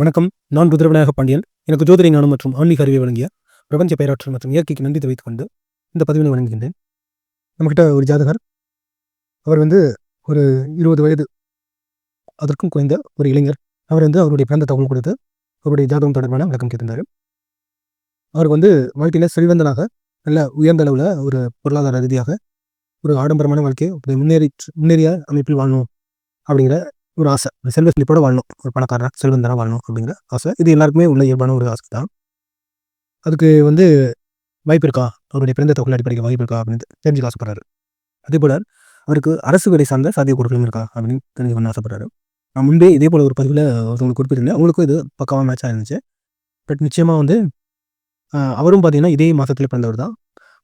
வணக்கம். நான் ருத்ரவிநாயக பாண்டியன். எனக்கு ஜோதிட ஞானம் மற்றும் ஆன்மீக அறிவை வழங்கிய பிரபஞ்ச பேராற்றல் மற்றும் இயற்கைக்கு நன்றி தெரிவித்துக் கொண்டு இந்த பதிவினை வழங்குகின்றேன். நம்மக்கிட்ட ஒரு ஜாதகர். அவர் வந்து ஒரு இருபது வயது அதற்கும் குறைந்த ஒரு இளைஞர். அவர் வந்து அவருடைய பிறந்த தகவல் கொடுத்து அவருடைய ஜாதகம் தொடர்பான விளக்கம் கேட்டிருந்தார். அவருக்கு வந்து வாழ்க்கையில் செல்வந்தனாக நல்ல உயர்ந்த அளவில் ஒரு பொருளாதார ரீதியாக ஒரு ஆடம்பரமான வாழ்க்கையை முன்னேறி முன்னேறிய அமைப்பில் வாழணும் அப்படிங்கிற ஒரு ஆசை. செல்வ செழிப்போட வாழணும். ஒரு பணக்காரனா செல்வந்தனாக வாழணும் அப்படிங்கிற ஆசை. இது எல்லாருக்குமே உள்ள இயல்பான ஒரு ஆசை தான். அதுக்கு வந்து வாய்ப்பு இருக்கா? அவருடைய பிறந்த தொகை அடிப்படைக்கு வாய்ப்பு இருக்கா? அப்படின்னு தெரிஞ்சுக்க ஆசைப்படுறாரு. அதே போல அவருக்கு அரசு வேலை சார்ந்த சாத்திய பொருட்களும் இருக்கா? அப்படின்னு தெரிஞ்சுக்கணும்னு ஆசைப்படுறாரு. நான் முன்பே இதே போல ஒரு பதிவில் ஒருத்தவங்களுக்கு குறிப்பிட்டிருந்தேன் அவங்களுக்கும் இது பக்காவாக மேட்சாக இருந்துச்சு பட் நிச்சயமாக வந்து அவரும் பார்த்தீங்கன்னா இதே மாதத்தில் பிறந்தவர் தான்.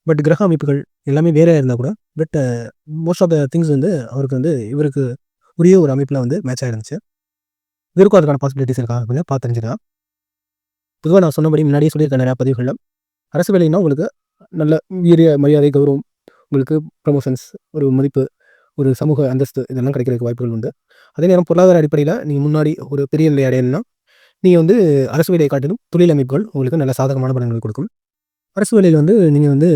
பட் கிரக அமைப்புகள் எல்லாமே வேறையாக இருந்தால் கூட but most of the things வந்து அவருக்கு வந்து இவருக்கு உரிய ஒரு அமைப்பில் வந்து மேட்ச் ஆயிருந்துச்சு. இதற்கும் அதுக்கான பாசிபிலிட்டிஸ் இருக்கா அப்படின்னு பார்த்து தெரிஞ்சுக்கலாம் பொதுவாக நான் சொன்னபடி முன்னாடியே சொல்லியிருக்கேன் நிறையா பதிவுகளில். அரசு வேலைன்னா உங்களுக்கு நல்ல உயரிய மரியாதை கௌரவம் உங்களுக்கு ப்ரமோஷன்ஸ் ஒரு மதிப்பு ஒரு சமூக அந்தஸ்து இதெல்லாம் கிடைக்கிறதுக்கு வாய்ப்புகள் உண்டு. அதே நேரம் பொருளாதார அடிப்படையில் நீங்கள் முன்னாடி ஒரு பெரிய நிலை அடையணும்னா நீங்கள் வந்து அரசு வேலையை காட்டிலும் தொழில் அமைப்புகள் உங்களுக்கு நல்ல சாதகமான பலன்கள் கொடுக்கும். அரசு வேலையில் வந்து நீங்கள் வந்து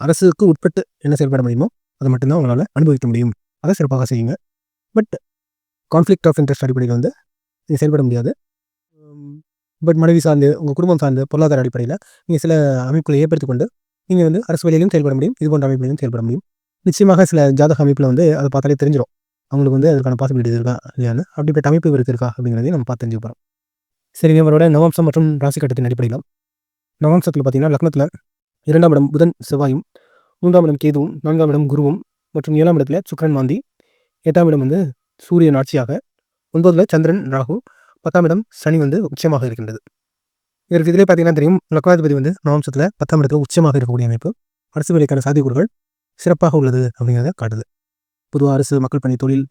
அரசுக்கு உட்பட்டு என்ன செயல்பட முடியுமோ அதை மட்டும்தான் உங்களால் அனுபவிக்க முடியும். அதை சிறப்பாக செய்யுங்க. பட் கான்ஃப்ளிக்ட் ஆஃப் இன்ட்ரெஸ்ட் அடிப்படையில் வந்து நீங்கள் செயல்பட முடியாது. பட் மனைவி சார்ந்து உங்கள் குடும்பம் சார்ந்து பொருளாதார அடிப்படையில் நீங்கள் சில அமைப்புகளை ஏற்படுத்திக் கொண்டு நீங்கள் வந்து அரசு வேலையிலும் செயல்பட முடியும் இது போன்ற அமைப்புலையும் செயல்பட முடியும். நிச்சயமாக சில ஜாதக அமைப்பில் வந்து அதை பார்த்தாலே தெரிஞ்சிடும் அவங்களுக்கு வந்து அதுக்கான பாசிபிலிட்டிஸ் இருக்கா இல்லையான்னு அப்படிப்பட்ட அமைப்பு இவருக்கு இருக்கா அப்படிங்கிறதையும் நம்ம பார்த்து தெரிஞ்சு போகிறோம் சரி இவரோட நவம்சம் மற்றும் ராசி கட்டத்தின் அடிப்படையில் நவம்சத்தில் பார்த்தீங்கன்னா லக்னத்தில் இரண்டாம் இடம் புதன் செவ்வாயும் மூன்றாம் இடம் கேதுவும் நான்காம் இடம் குருவும் மற்றும் ஏழாம் இடத்துல சுக்கரன் மாந்தி. எட்டாம் இடம் வந்து சூரியன் ஆட்சியாக ஒன்பதுல சந்திரன் ராகு பத்தாம் இடம் சனி வந்து உச்சமாக இருக்கின்றது. இதற்கு இதிலே பார்த்தீங்கன்னா தெரியும் லக்னாதிபதி வந்து நவம்சத்தில் பத்தாம் இடத்துல உச்சமாக இருக்கக்கூடிய அமைப்பு. அரசு வேலைக்கான சாத்தியக்கூறுகள் சிறப்பாக உள்ளது அப்படிங்கிறத காட்டுது. பொதுவாக அரசு மக்கள் பணி தொழில்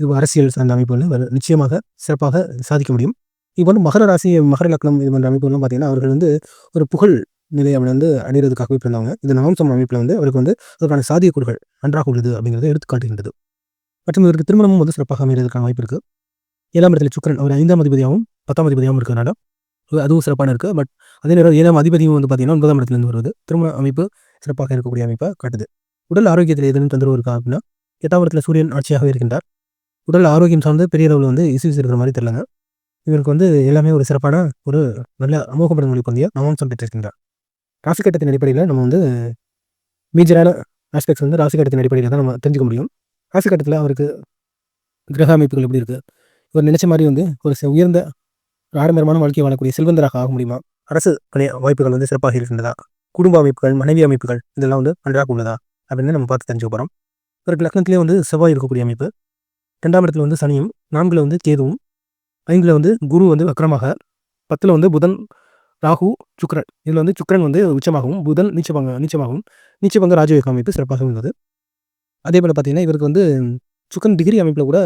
இது அரசியல் சார்ந்த அமைப்புகள் நிச்சயமாக சிறப்பாக சாதிக்க முடியும். இப்போ வந்து மகர ராசி மகர லக்னம் இது போன்ற அமைப்புகள்லாம் பார்த்தீங்கன்னா அவர்கள் வந்து ஒரு புகழ் நிலை அவனை வந்து அடைகிறதுக்காகவே பிறந்தவங்க. இந்த நவம்சம் அமைப்பில் வந்து அவருக்கு வந்து அதற்கான சாத்தியக்கூறுகள் நன்றாக உள்ளது அப்படிங்கிறத எடுத்து காட்டுகின்றது மற்றும் இவருக்கு திருமணமும் வந்து சிறப்பாக அமைகிறதுக்கான வாய்ப்பு இருக்குது ஏழாம் இடத்துல சுக்கரன் அவர் ஐந்தாம் அதிபதியாகவும் பத்தாம் அதிபதியாகவும் இருக்கிறனால அதுவும் சிறப்பான இருக்குது பட் அதே நேரம் ஏழாம் அதிபதியும் வந்து பார்த்தீங்கன்னா ஒன்பதாம் இடத்துலேருந்து வருவது திருமண அமைப்பு சிறப்பாக இருக்கக்கூடிய அமைப்பாக காட்டுது. உடல் ஆரோக்கியத்தில் எதுன்னு தொந்தரவு இருக்கா அப்படின்னா எட்டாம் இடத்துல சூரியன் ஆட்சியாக இருக்கின்றார். உடல் ஆரோக்கியம் சார்ந்து பெரிய அளவில் வந்து இசுவிஸ் இருக்கிற மாதிரி தெரியலங்க. இவருக்கு வந்து எல்லாமே ஒரு சிறப்பான ஒரு நல்ல அமோகப்படும் மொழி பந்தியாக நவம்சம் பெற்றிருக்கின்றார். ராசி கட்டத்தின் அடிப்படையில் நம்ம வந்து மேஜரான ஆஸ்பெக்ட்ஸ் வந்து ராசி கட்டத்தின் அடிப்படையில் தான் நம்ம தெரிஞ்சுக்க முடியும். ராசி கட்டத்தில் அவருக்கு கிரக அமைப்புகள் எப்படி இருக்குது இவர் நினச்ச மாதிரி வந்து ஒரு உயர்ந்த ஆடம்பரமான வாழ்க்கை வாழக்கூடிய செல்வந்தராக ஆக முடியுமா? அரசு வாய்ப்புகள் வந்து சிறப்பாக இருக்கின்றதா? குடும்ப அமைப்புகள் மனைவி அமைப்புகள் இதெல்லாம் வந்து நன்றாக உள்ளதா? அப்படின்னு நம்ம பார்த்து தெரிஞ்சுக்க போகிறோம் இவருக்கு லக்னத்திலே வந்து செவ்வாய் இருக்கக்கூடிய அமைப்பு. ரெண்டாம் இடத்துல வந்து சனியும் நான்கில் வந்து கேதுவும் ஐந்துல வந்து குரு வந்து வக்கரமாக பத்தில் வந்து புதன் ராகு சுக்ரன் இதில் வந்து சுக்கிரன் வந்து உச்சமாகவும் புதன் நீச்சபங்க நீச்சமாகவும் நீச்சபங்க ராஜயோக அமைப்பு சிறப்பாக உள்ளது. அதே போல் பார்த்தீங்கன்னா இவருக்கு வந்து சுக்கன் டிகிரி அமைப்பில் கூட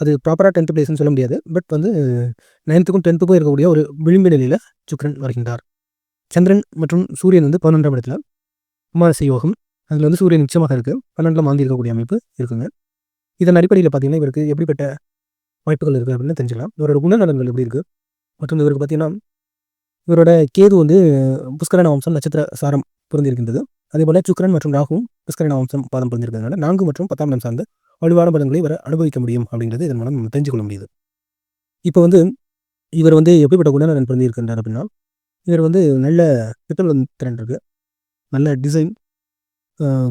அது ப்ராப்பராக டென்த் பிளேஸ்னு சொல்ல முடியாது. பட் வந்து நைன்த்துக்கும் டென்த்துக்கும் இருக்கக்கூடிய ஒரு விளிம்பு நிலையில் சுக்கரன் வருகின்றார். சந்திரன் மற்றும் சூரியன் வந்து பன்னெண்டாம் இடத்துல அமாவாசை யோகம். அதில் வந்து சூரியன் நிச்சயமாக இருக்குது பன்னெண்டில் மாந்தி இருக்கக்கூடிய அமைப்பு இருக்குங்க. இதன் அடிப்படையில் பார்த்தீங்கன்னா இவருக்கு எப்படிப்பட்ட வாய்ப்புகள் இருக்குது அப்படின்னு தெரிஞ்சுக்கலாம். இவரோட குணநலன்கள் எப்படி இருக்குது மற்றும் இவருக்கு பார்த்தீங்கன்னா இவரோட கேது வந்து புஷ்கரண வம்சம் நட்சத்திர சாரம் பொருந்திருக்கின்றது. அதே போல் சுக்கரன் மற்றும் ராகுவும் புஷ்கரண வம்சம் பாதம் பிறந்திருக்கிறதுனால நான்கு மற்றும் பத்தாம் இடம் சார்ந்த வலுவான பலன்களை இவர் அனுபவிக்க முடியும் அப்படிங்கிறது இதன் மூலம் நம்ம தெரிஞ்சுக்கொள்ள முடியுது. இப்போ வந்து இவர் வந்து எப்படிப்பட்ட குணநலன் பிறந்திருக்கின்றார் அப்படின்னா இவர் வந்து நல்ல திட்டம் திறன் இருக்கு. நல்ல டிசைன்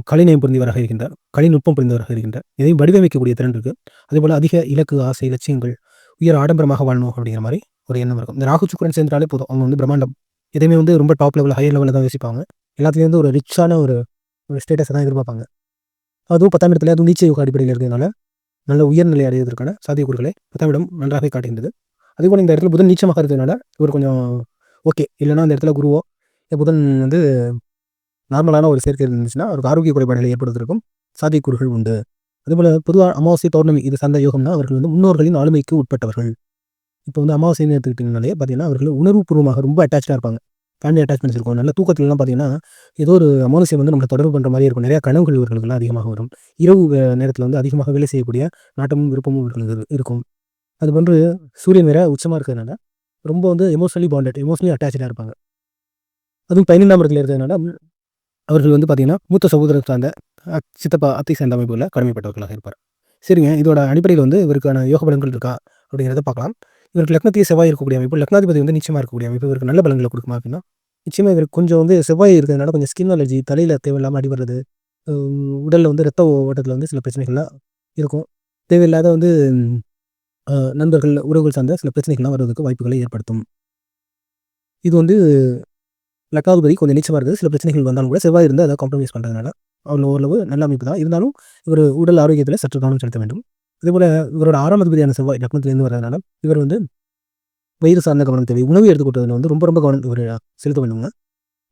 கலைநயம் புரிந்தவராக இருக்கின்றார். கலைநுட்பம் புரிந்தவராக இருக்கின்றார். இதையும் வடிவமைக்கக்கூடிய திறன் இருக்கு. அதேபோல் அதிக இலக்கு ஆசை லட்சியங்கள் உயர் ஆடம்பரமாக வாழணும் அப்படிங்கிற மாதிரி ஒரு எண்ணம் இருக்கும். இந்த ராகு சுக்கரன் சேர்ந்தாலே போதும். அவங்க வந்து பிரம்மாண்டம். எதையுமே வந்து ரொம்ப டாப் லெவல் ஹையர் லெவலில் தான் யோசிப்பாங்க. எல்லாத்துலேயும் வந்து ஒரு ரிச்சான ஒரு ஒரு ஸ்டேட்டஸை தான் எதிர்பார்ப்பாங்க. அதுவும் பத்தாம் இடத்துல அதுவும் நீச்ச யோக அடிப்படையில் இருக்கிறதுனால நல்ல உயர்நிலை அடைவதற்கான சாத்தியக்கூறுகளை பத்தாம் இடம் நன்றாக காட்டுகின்றது. அதே போல் இந்த இடத்துல புதன் நீச்சமாக இருக்கிறதுனால இவர் கொஞ்சம் ஓகே இல்லைன்னா அந்த இடத்துல குருவோ புதன் வந்து நார்மலான ஒரு சேர்க்கை இருந்துச்சுன்னா அவருக்கு ஆரோக்கிய குறைபாடுகளை ஏற்படுவதற்கும் சாத்தியக்கூறுகள் உண்டு. அதுபோல் பொதுவாக அமாவாசை பௌர்ணமி இது சார்ந்த யோகம்னா அவர்கள் வந்து முன்னோர்களின் ஆளுமைக்கு உட்பட்டவர்கள். இப்போ வந்து அமாவாசைன்னு எடுத்துக்கிட்டிங்கனாலே பார்த்தீங்கன்னா அவர்கள் உணர்வுபூர்வமாக ரொம்ப அட்டாச்சாக இருப்பாங்க. ஃபேமிலி அட்டாச்மெண்ட்ஸ் இருக்கும். நல்ல தூக்கத்துலலாம் பார்த்தீங்கன்னா ஏதோ ஒரு அமாவாசை வந்து நம்மளை தொடர்பு பண்ணுற மாதிரி இருக்கும். நிறையா கனவுகள் இவர்களுக்கெல்லாம் அதிகமாக வரும். இரவு நேரத்தில் வந்து அதிகமாக வேலை செய்யக்கூடிய நாட்டமும் விருப்பமும் இவர்களுக்கு இருக்கும். அதுபோன்று சூரியன் வேற உச்சமாக இருக்கிறதுனால ரொம்ப வந்து எமோஷனலி பாண்டட் எமோஷனலி அட்டாச்சாக இருப்பாங்க. அதுவும் பதினெண்டாம் இடத்துல இருக்கிறதுனால அவர்கள் வந்து பார்த்திங்கன்னா மூத்த சகோதரர் சார்ந்த சித்தப்பா அத்தை சேர்ந்த அமைப்புகளில் கடமைப்பட்டவர்களாக இருப்பார். சரிங்க இதோட அடிப்படையில் வந்து இவருக்கான யோக பலன்கள் இருக்கா அப்படிங்கிறத பார்க்கலாம். இவருக்கு லக்னத்திய செவ்வாய் இருக்கக்கூடிய அமைப்பு லக்னாதிபதி வந்து நிச்சயமாக இருக்கக்கூடிய அமைப்பு இவருக்கு நல்ல பலன்களை கொடுக்குமா அப்படின்னா நிச்சயமாக இவருக்கு கொஞ்சம் வந்து செவ்வாய் இருக்கிறதுனால கொஞ்சம் ஸ்கின் அலர்ஜி தலையில் தேவையில்லாமல் அடிபடுறது உடலில் வந்து ரத்த ஓட்டத்தில் வந்து சில பிரச்சனைகள்லாம் இருக்கும். தேவையில்லாத வந்து நண்பர்கள் உறவுகள் சார்ந்த சில பிரச்சனைகள்லாம் வர்றதுக்கு வாய்ப்புகளை ஏற்படுத்தும். இது வந்து லக்னாதிபதி கொஞ்சம் நீச்சமாக இருக்குது சில பிரச்சனைகள் வந்தாலும் கூட செவ்வாய் இருந்து அதை காம்ப்ரமைஸ் பண்ணுறதுனால அவ்வளோ ஓரளவு நல்ல அமைப்பு தான். இருந்தாலும் இவர் உடல் ஆரோக்கியத்தில் சற்று கவனம் செலுத்த வேண்டும். அதேபோல் இவரோட ஆறாம் அதிபதியான செவ்வாய் லக்னத்திலேருந்து வரதுனால இவர் வந்து வயிறு சார்ந்த கவனம் தேவை. உணவு எடுத்துக்கொண்டதில் வந்து ரொம்ப ரொம்ப கவனம் இவர் செலுத்த வேண்டுங்க.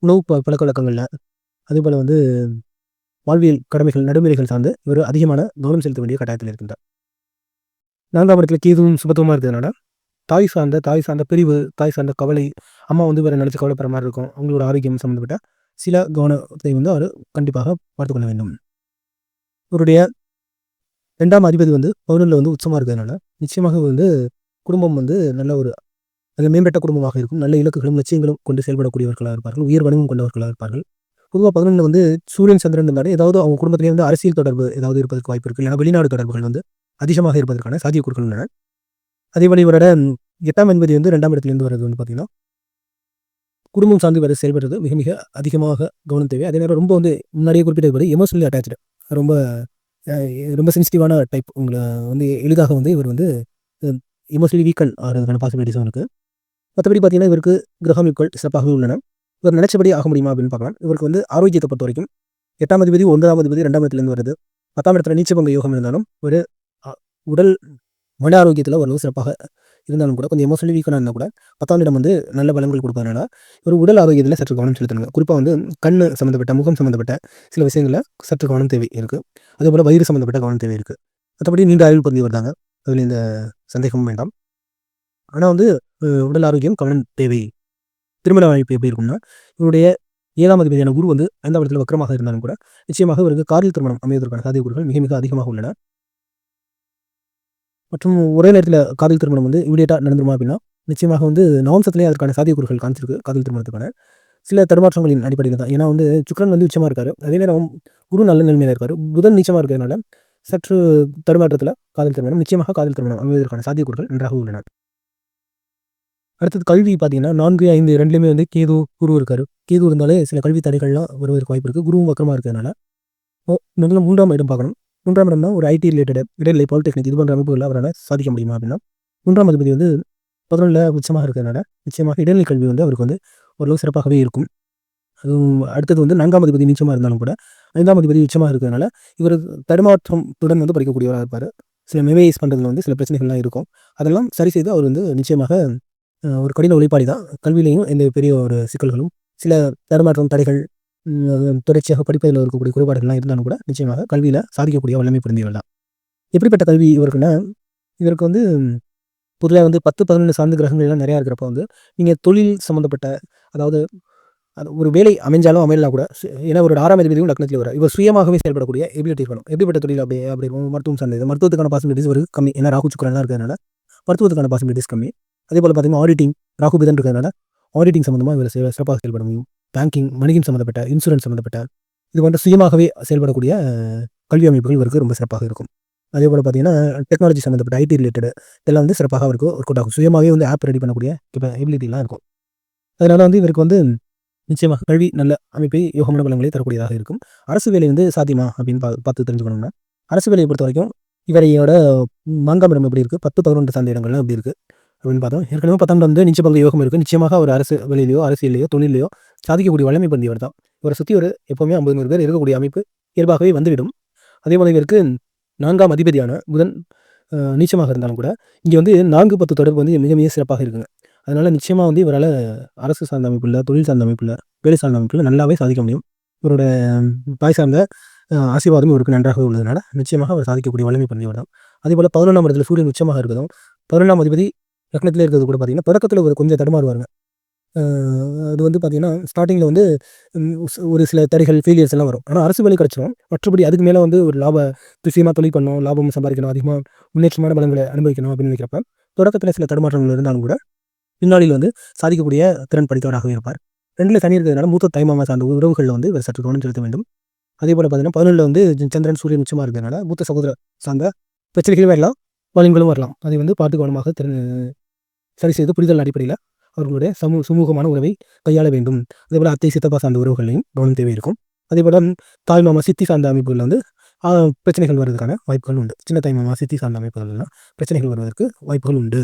உணவு ப பழக்க வழக்கங்களில் வந்து வாழ்வியல் கடமைகள் நடைமுறைகள் சார்ந்து இவர் அதிகமான கவனம் செலுத்த வேண்டிய கட்டாயத்தில் இருக்கின்றார். நான்காம் இடத்துல கீதுவும் சுபத்துவமாக இருக்கிறதுனால தாய் சார்ந்த தாய் சார்ந்த பிரிவு தாய் சார்ந்த கவலை அம்மா வந்து வேறு நினச்சி கவலைப்படுற மாதிரி இருக்கும். அவங்களோட ஆரோக்கியம் சம்மந்தப்பட்ட சில கவனத்தை வந்து அவர் கண்டிப்பாக பார்த்துக்கொள்ள வேண்டும். இவருடைய ரெண்டாம் அதிபதி வந்து பவுனில் வந்து உச்சமாக இருக்கிறதுனால நிச்சயமாக வந்து குடும்பம் வந்து நல்ல ஒரு நல்ல மேம்பட்ட குடும்பமாக இருக்கும். நல்ல இலக்குகளும் லட்சியங்களும் கொண்டு செயல்படக்கூடியவர்களாக இருப்பார்கள். உயர் வணிகம் கொண்டவர்களாக இருப்பார்கள். பொதுவாக பதினொன்று வந்து சூரியன் சந்திரன் இருந்தாலும் ஏதாவது அவங்க குடும்பத்திலேயே வந்து அரசியல் தொடர்பு ஏதாவது இருப்பதற்கு வாய்ப்பு இருக்குது ஏன்னா வெளிநாடு தொடர்புகள் வந்து அதிகமாக இருப்பதற்கான சாத்தியக்கூறுகள் உள்ளன. மாதிரி இவரோட எட்டாம் என்பது வந்து ரெண்டாம் இடத்துலேருந்து வர்றது வந்து பார்த்திங்கன்னா குடும்பம் சார்ந்து வர செயல்படுறது மிக மிக அதிகமாக கவனம் தேவை. அதே நேரம் ரொம்ப வந்து முன்னாடியே குறிப்பிட்டது எமோஷனலி அட்டாச்சு ரொம்ப ரொம்ப சென்சிட்டிவான டைப் உங்களை வந்து எளிதாக வந்து இவர் வந்து எமோஷனலி வீக்கன் ஆகிறதுக்கான பாசிபிலிட்டிஸும் இருக்குது மற்றபடி பார்த்தீங்கன்னா இவருக்கு கிரகமிப்புகள் சிறப்பாகவே உள்ளன. இவர் நினைச்சபடி ஆக முடியுமா அப்படின்னு பார்க்கலாம். இவருக்கு வந்து ஆரோக்கியத்தை பொறுத்த வரைக்கும் எட்டாம் அதிபதி ஒன்பதாம் அதிபதி ரெண்டாம் இடத்துலேருந்து வருது. பத்தாம் இடத்துல நீச்சபங்க யோகம் இருந்தாலும் ஒரு உடல் மன ஆரோக்கியத்தில் ஓரளவு சிறப்பாக இருந்தாலும் கூட கொஞ்சம் எமோஷனலி வீக்காக இருந்தால் கூட பத்தாம் இடம் வந்து நல்ல பலன்கள் கொடுப்பதுனால ஒரு உடல் ஆரோக்கியத்தில் சற்று கவனம் செலுத்தணுங்க. குறிப்பாக வந்து கண் சம்மந்தப்பட்ட முகம் சம்மந்தப்பட்ட சில விஷயங்களில் சற்று கவனம் தேவை இருக்குது அதேபோல் வயிறு சம்மந்தப்பட்ட கவனம் தேவை இருக்குது மற்றபடி நீண்ட ஆய்வு பகுதி வருதாங்க. அதில் இந்த சந்தேகமும் வேண்டாம். ஆனால் வந்து உடல் ஆரோக்கியம் கவனம் தேவை. திருமண வாய்ப்பு எப்படி இருக்கும்னா இவருடைய ஏழாம் அதிபதியான குரு வந்து ஐந்தாம் இடத்துல வக்கரமாக இருந்தாலும் கூட நிச்சயமாக இவருக்கு காரில் திருமணம் அமைவதற்கான சாத்தியக்கூறுகள் மிக மிக அதிகமாக உள்ளன. மற்றும் ஒரே நேரத்தில் காதல் திருமணம் வந்து இமீடியட்டாக நடந்துருமா அப்படின்னா நிச்சயமாக வந்து நவம்சத்துலேயே அதற்கான சாத்தியக்கூறுகள் காமிச்சிருக்கு காதல் திருமணத்துக்கான. சில தடுமாற்றங்களின் அடிப்படையில் தான். ஏன்னா வந்து சுக்கரன் வந்து உச்சமாக இருக்காரு. அதே நேரம் குரு நல்ல நிலைமையில் இருக்காரு. புதன் நீச்சமாக இருக்கிறதுனால சற்று தடுமாற்றத்தில் காதல் திருமணம் நிச்சயமாக காதல் திருமணம் அமைவதற்கான சாத்தியக்கூறுகள் நன்றாக உள்ளன. அடுத்தது கல்வி பார்த்தீங்கன்னா நான்கு ஐந்து ரெண்டுலேயுமே வந்து கேது குரு இருக்காரு. கேது இருந்தாலே சில கல்வி தடைகள்லாம் வருவதற்கு வாய்ப்பு இருக்குது குருவும் வக்கரமாக இருக்கிறதுனால. ஓ முதல்ல மூன்றாம் இடம் பார்க்கணும். மூன்றாம் இடம் தான் ஒரு ஐடி ரிலேட்டட் இடைநிலை பாலிடெக்னிக் இது போன்ற அமைப்புகள் அவரால் சாதிக்க முடியுமா அப்படின்னா மூன்றாம் அதிபதி வந்து பதினொன்றில் உச்சமாக இருக்கிறதுனால நிச்சயமாக இடைநிலை கல்வி வந்து அவருக்கு வந்து ஓரளவு சிறப்பாகவே இருக்கும். அதுவும் அடுத்தது வந்து நான்காம் அதிபதி நிச்சயமாக இருந்தாலும் கூட ஐந்தாம் அதிபதி உச்சமாக இருக்கிறதுனால இவர் தடுமாற்றத்துடன் வந்து படிக்கக்கூடியவராக இருப்பார். சில மெமரைஸ் பண்ணுறதுல வந்து சில பிரச்சனைகள்லாம் இருக்கும். அதெல்லாம் சரி செய்து அவர் வந்து நிச்சயமாக ஒரு கடின உழைப்பாளி தான் கல்வியிலையும் எந்த பெரிய ஒரு சிக்கல்களும் சில தடுமாற்றம் தடைகள் தொடர்ச்சியாக படிப்பதில் இருக்கக்கூடிய குறைபாடுகள்லாம் இருந்தாலும் கூட நிச்சயமாக கல்வியில் சாதிக்கக்கூடிய வல்லமை புரிந்தவர்கள் தான். எப்படிப்பட்ட கல்வி இவருக்குன்னா இவருக்கு வந்து பொதுவாக வந்து பத்து பதினொன்று சார்ந்த கிரகங்கள் எல்லாம் நிறையா இருக்கிறப்ப வந்து நீங்கள் தொழில் சம்மந்தப்பட்ட அதாவது அது ஒரு வேலை அமைஞ்சாலும் அமையலாம் கூட ஏன்னா ஒரு ஆறாம் அதிபதியும் லக்னத்தில் வர இவர் சுயமாகவே செயல்படக்கூடிய எபிலிட்டி இருக்கணும் எப்படிப்பட்ட தொழில் அப்படி அப்படி மருத்துவம் சார்ந்தது மருத்துவத்துக்கான பாசிபிலிட்டிஸ் ஒரு கம்மி. ஏன்னா ராகு சுக்கரெல்லாம் இருக்கிறதுனால மருத்துவத்துக்கான பாசிபிலிட்டிஸ் கம்மி. அதே போல் பார்த்தீங்கன்னா ஆடிட்டிங் ராகு பிதன் இருக்கிறதுனால ஆடிட்டிங் சம்மந்தமாக இவர் சிறப்பாக செயல்பட முடியும். பேங்கிங் வணிகம் சம்மந்தப்பட்ட இன்சூரன்ஸ் சம்மந்தப்பட்ட இது போன்ற சுயமாகவே செயல்படக்கூடிய கல்வி அமைப்புகள் இவருக்கு ரொம்ப சிறப்பாக இருக்கும். அதே போல் பார்த்தீங்கன்னா டெக்னாலஜி சம்மந்தப்பட்ட ஐடி ரிலேட்டட் இதெல்லாம் வந்து சிறப்பாக அவருக்கு ஒர்க் அவுட் ஆகும். சுயமாகவே வந்து ஆப் ரெடி பண்ணக்கூடிய இப்போ எபிலிட்டிலாம் இருக்கும். அதனால் வந்து இவருக்கு வந்து நிச்சயமாக கல்வி நல்ல அமைப்பை யோகமான பலங்களை தரக்கூடியதாக இருக்கும். அரசு வேலை வந்து சாத்தியமா அப்படின்னு பா பார்த்து தெரிஞ்சுக்கணும்னா அரசு வேலையை பொறுத்த வரைக்கும் இவரையோட மாங்காம் இடம் எப்படி இருக்குது பத்து பதினொன்று சார்ந்த இடங்கள்லாம் எப்படி இருக்குது அப்படின்னு பார்த்தோம். ஏற்கனவே பத்தாண்டு வந்து நிச்சய பங்கு யோகம் இருக்குது நிச்சயமாக ஒரு அரசு வேலையிலையோ அரசியலையோ தொழிலையோ சாதிக்கக்கூடிய வலிமை பந்தியவர் தான் இவரை சுற்றி ஒரு எப்போவுமே ஐம்பது நூறு பேர் இருக்கக்கூடிய அமைப்பு இயல்பாகவே வந்துவிடும். அதே போல இவருக்கு நான்காம் அதிபதியான புதன் நீச்சமாக இருந்தாலும் கூட இங்கே வந்து நான்கு பத்து தொடர்பு வந்து மிக மிக சிறப்பாக இருக்குங்க. அதனால் நிச்சயமாக வந்து இவரால் அரசு சார்ந்த அமைப்பில் தொழில் சார்ந்த அமைப்பில் வேலை சார்ந்த அமைப்பில் நல்லாவே சாதிக்க முடியும். இவரோட பாய் தாய் சார்ந்த ஆசீர்வாதம் இவருக்கு நன்றாக உள்ளதுனால நிச்சயமாக அவர் சாதிக்கக்கூடிய வலிமை பண்ணியவர் தான் அதே போல் பதினொன்றாம் இடத்துல சூரியன் உச்சமாக இருக்கதும் பதினொன்றாம் அதிபதி லக்னத்தில் இருக்கிறது கூட பார்த்தீங்கன்னா தொடக்கத்தில் ஒரு கொஞ்சம் தடுமாறுவாருங்க. அது வந்து பார்த்திங்கன்னா ஸ்டார்டிங்கில் வந்து ஒரு சில தடைகள் ஃபெயிலியர்ஸ் எல்லாம் வரும். ஆனால் அரசு வேலை கிடச்சிரும். மற்றபடி அதுக்கு மேலே வந்து ஒரு லாப விஷயமா தொழில் பண்ணணும் லாபம் சம்பாதிக்கணும் அதிகமாக முன்னேற்றமான பலங்களை அனுபவிக்கணும் அப்படின்னு நினைக்கிறப்ப தொடக்கத்தில் சில தடுமாற்றங்கள் இருந்தாலும் கூட பின்னாளில் வந்து சாதிக்கக்கூடிய திறன் படித்தவராகவே இருப்பார். ரெண்டில் தனி இருக்கிறதுனால மூத்த தாய்மாமா சார்ந்த உறவுகளில் வந்து இவர் சற்று கவனம் செலுத்த வேண்டும். அதே போல் பார்த்தீங்கன்னா பதினொன்றில் வந்து சந்திரன் சூரியன் உச்சமாக இருக்கிறதுனால மூத்த சகோதர சார்ந்த பிரச்சனைகளும் வரலாம் பலன்களும் வரலாம். அதை வந்து பார்த்து கவனமாக திறன் சரி செய்து புரிதல் அடிப்படையில் அவர்களுடைய சமூக சுமூகமான உறவை கையாள வேண்டும். அதேபோல் அத்தை சித்தப்பா சார்ந்த உறவுகளையும் கவனம் தேவை இருக்கும். அதேபோல் தாய் மாமா சித்தி சார்ந்த அமைப்புகளில் வந்து பிரச்சனைகள் வருவதற்கான வாய்ப்புகள் உண்டு. சின்ன தாய் மாமா சித்தி சார்ந்த அமைப்புகள்லாம் பிரச்சனைகள் வருவதற்கு வாய்ப்புகள் உண்டு.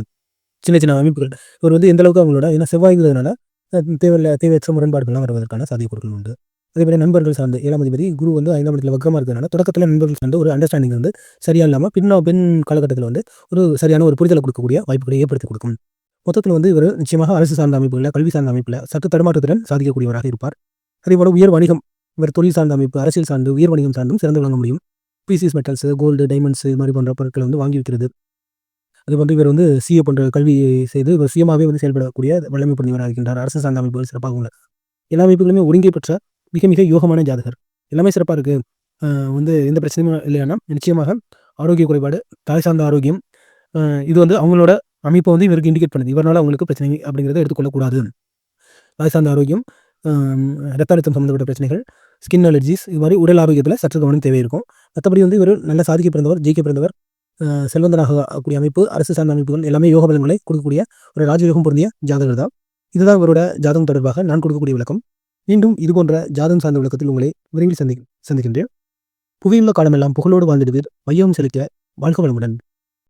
சின்ன சின்ன அமைப்புகள் இவர் வந்து எந்த அளவுக்கு அவங்களோட ஏன்னா செவ்வாய்ங்கிறதுனால தேவையில்லை தேவையில்ல தேவையற்ற முரண்பாடுகள்லாம் வருவதற்கான சாத்தியக்கூறுகள் உண்டு. அதேபோல் நண்பர்கள் சார்ந்து ஏழாம் அதிபதி குரு வந்து ஐந்தாம் இடத்துல வக்கமாக இருக்கிறதுனால தொடக்கத்தில் நண்பர்கள் சார்ந்த ஒரு அண்டர்ஸ்டாண்டிங் வந்து சரியா இல்லாமல் பின்ன பின் காலகட்டத்தில் வந்து ஒரு சரியான ஒரு புரிதலை கொடுக்கக்கூடிய வாய்ப்புகளை ஏற்படுத்தி கொடுக்கும். மொத்தத்தில் வந்து இவர் நிச்சயமாக அரசு சார்ந்த அமைப்புகளில் கல்வி சார்ந்த அமைப்பில் சற்று தடுமாற்றத்துடன் சாதிக்கக்கூடியவராக இருப்பார். அதேபோல் உயர் வணிகம் இவர் தொழில் சார்ந்த அமைப்பு அரசியல் சார்ந்து உயர் வணிகம் சார்ந்தும் சிறந்து விளங்க முடியும். பிசிஎஸ் மெட்டல்ஸ் கோல்டு டைமண்ட்ஸ் இது மாதிரி போன்ற பொருட்களை வந்து வாங்கி வைக்கிறது. அது வந்து இவர் வந்து சிஏ போன்ற கல்வி செய்து இவர் சுயமாகவே வந்து செயல்படக்கூடிய வல்லமை பண்ணியவராக இருக்கின்றார். அரசு சார்ந்த அமைப்புகள் சிறப்பாக உள்ளது எல்லா அமைப்புகளுமே ஒருங்கே பெற்ற மிக மிக யோகமான ஜாதகர். எல்லாமே சிறப்பாக இருக்குது வந்து எந்த பிரச்சனையும் இல்லைன்னா நிச்சயமாக ஆரோக்கிய குறைபாடு தாய் சார்ந்த ஆரோக்கியம் இது வந்து அவங்களோட அமைப்பை வந்து இவருக்கு இண்டிகேட் பண்ணுது. இவரால் அவங்களுக்கு பிரச்சனை அப்படிங்கிறத எடுத்துக்கொள்ளக்கூடாது. தாய் சார்ந்த ஆரோக்கியம் ரத்த அழுத்தம் சம்மந்தப்பட்ட பிரச்சனைகள் ஸ்கின் அலர்ஜிஸ் இது மாதிரி உடல் ஆரோக்கியத்தில் சற்று கவனம் தேவை இருக்கும் மற்றபடி வந்து இவர் நல்ல சாதிக்க பிறந்தவர் ஜெயிக்க பிறந்தவர் செல்வந்தனாக கூடிய அமைப்பு அரசு சார்ந்த அமைப்புகள் எல்லாமே யோக பலன்களை கொடுக்கக்கூடிய ஒரு ராஜயோகம் பொருந்திய ஜாதகர் தான். இதுதான் இவரோட ஜாதகம் தொடர்பாக நான் கொடுக்கக்கூடிய விளக்கம். மீண்டும் இது போன்ற ஜாதகம் சார்ந்த விளக்கத்தில் உங்களை விரைவில் சந்தி சந்திக்கின்றேன். புவியுள்ள காலமெல்லாம் புகழோடு வாழ்ந்திடுவீர். மையம் செலுத்த வாழ்க வளமுடன்.